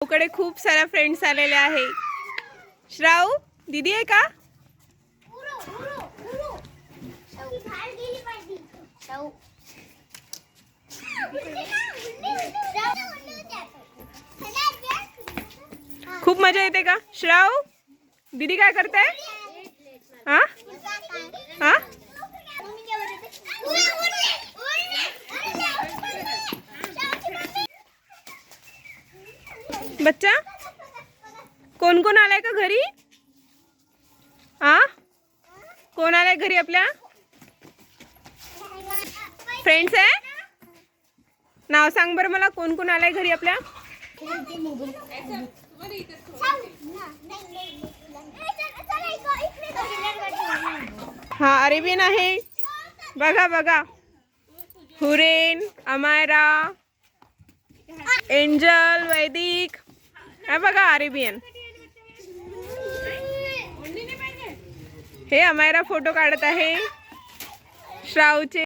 कडे खूप साऱ्या फ्रेंड्स आलेले आहे श्राव दीदी का? खूप मज़ा येते का? श्राव दीदी काय करते हा? हा? बच्चा? कोण कोण आलाय का घरी? हा कोण आलाय घरी आपल्या? फ्रेंड्स आहे? नाव सांग बरं मला, कोण कोण आलाय घरी आपल्या? हा, अरेबियन आहे. बघा बघा. हुरेन, अमायरा, एंजल, वैदिक हे बघा अरेबियन. हे अमायरा फोटो काढत आहे. श्रावचे